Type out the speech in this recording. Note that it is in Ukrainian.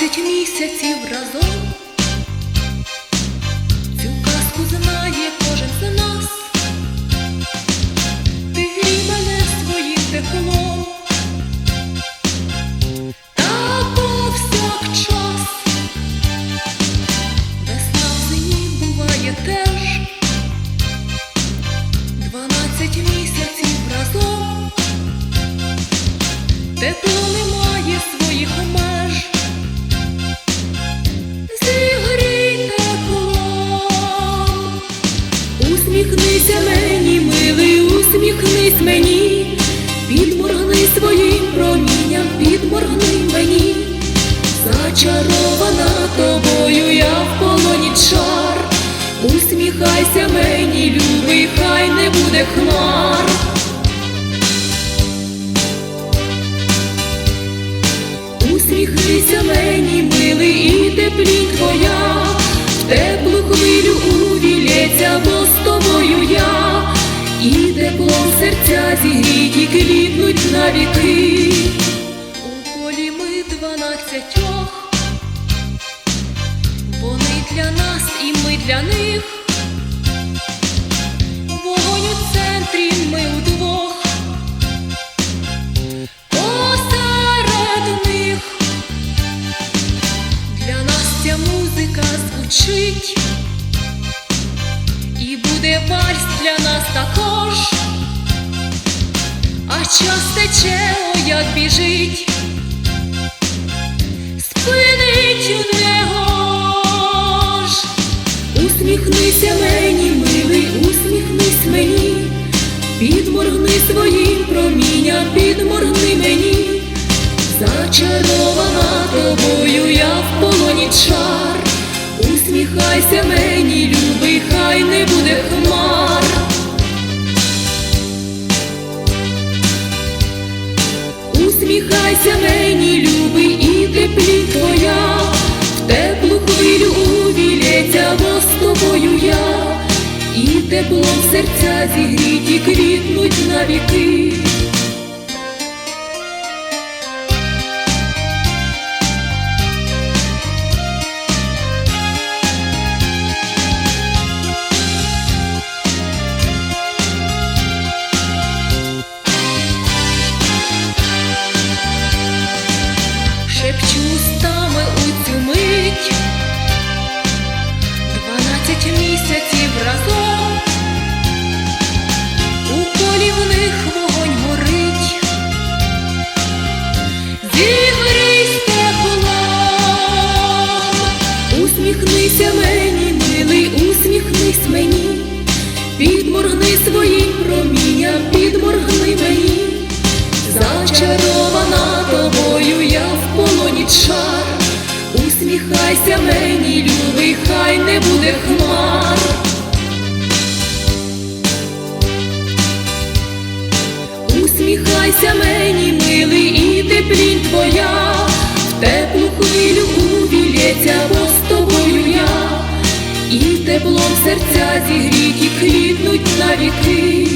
Дванадцять місяців разом. Цю казку знає кожен з нас. Ти грій мене своїм теплом. Та повсякчас весна в зимі буває теж. Дванадцять місяців разом. Тепло не має своїх меж. Усміхнися мені, милий, усміхнись мені, підморгни своїм промінням, підморгни мені, зачарована тобою, я в полоні чар. Усміхайся мені, любий, хай не буде хмар. Усміхнися мені, милий, і теплінь твоя, в теплу хвилю увілється, бо серця зігріті квітнуть навіки. У колі ми дванадцятьох, вони для нас і ми для них. Вогонь у центрі ми удвох. Посеред них для нас ця музика звучить, і буде вальс для нас також, час тече, як біжить, спинить не гож. Усміхнися мені, милий, усміхнись мені, підморгни своїм промінням, підморгни мені, зачарована тобою, я в полоні чар, усміхайся мені, любий, хай не буде хмар. Теплом серця зігріті квітнуть навіки. Підморгни своїм промінням, підморгни мені. Зачарована тобою, я в полоні чар, усміхайся мені, любий, хай не буде хмар. Усміхайся мені, милий, і теплінь твоя, в теплу хвилю увілється, і теплом серця зігріті квітнуть навіки.